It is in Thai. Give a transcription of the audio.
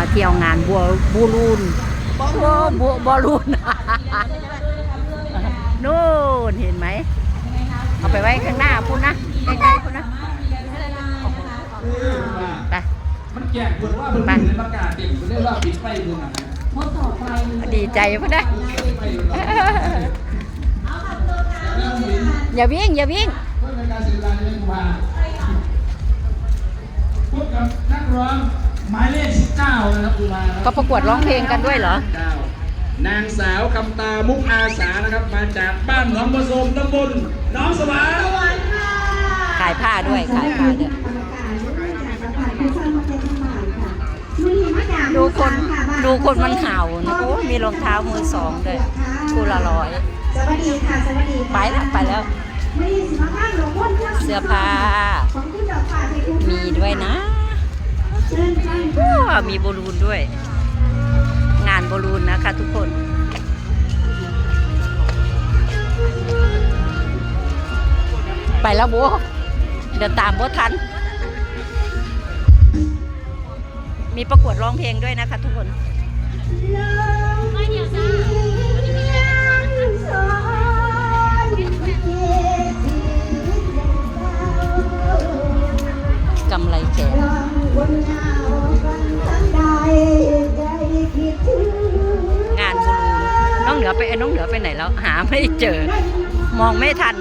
มาเที่ยวงานบัวบูรูนบัวบัวบอลลูนนู่นเห็นไหม เอาไปไว้ข้างหน้าพุ่นนะใกล้ๆพุ่นนะไปมันแก่เพิ่นว่าเพิ่นเป็นประกาศเต็มเพิ่นได้ว่าปิดไฟเพิ่นน่ะดีใจพุ่นนะอย่าวิ่งอย่าวิ่ง เพื่อเป็นการสื่อสารในกุมภาพบกับนักร้องหมายเลข19นะครับ กุมภาก็ประกวดร้องเพลงกันด้วยเหรอ นางสาวคำตามุกอาสานะครับ มาจากบ้านหนองประสมตำบลหนองสวายขายผ้าด้วยขายผ้าด้วยดูคนดูคนมันเห่านะโอ้มีรองเท้ามือสองด้วยคู่ละร้อยสวัสดีค่ะสวัสดีค่ะไปแล้วไปแล้วไม่ได้สิมาข้างหลวงพ่อที่เสื้อผ้าของคุณดอกฟ้าในทุกมีด้วยนะ มีบอลลูนด้วย งานบอลลูนนะคะทุกคนไปแล้วบัวเดินตามบัวทัน มีประกวดร้องเพลงด้วยนะคะทุกคน แขนงานบูรูนน้องเหนือไปน้องเหนือไปไหนแล้ว หาไม่เจอ มองไม่ทัน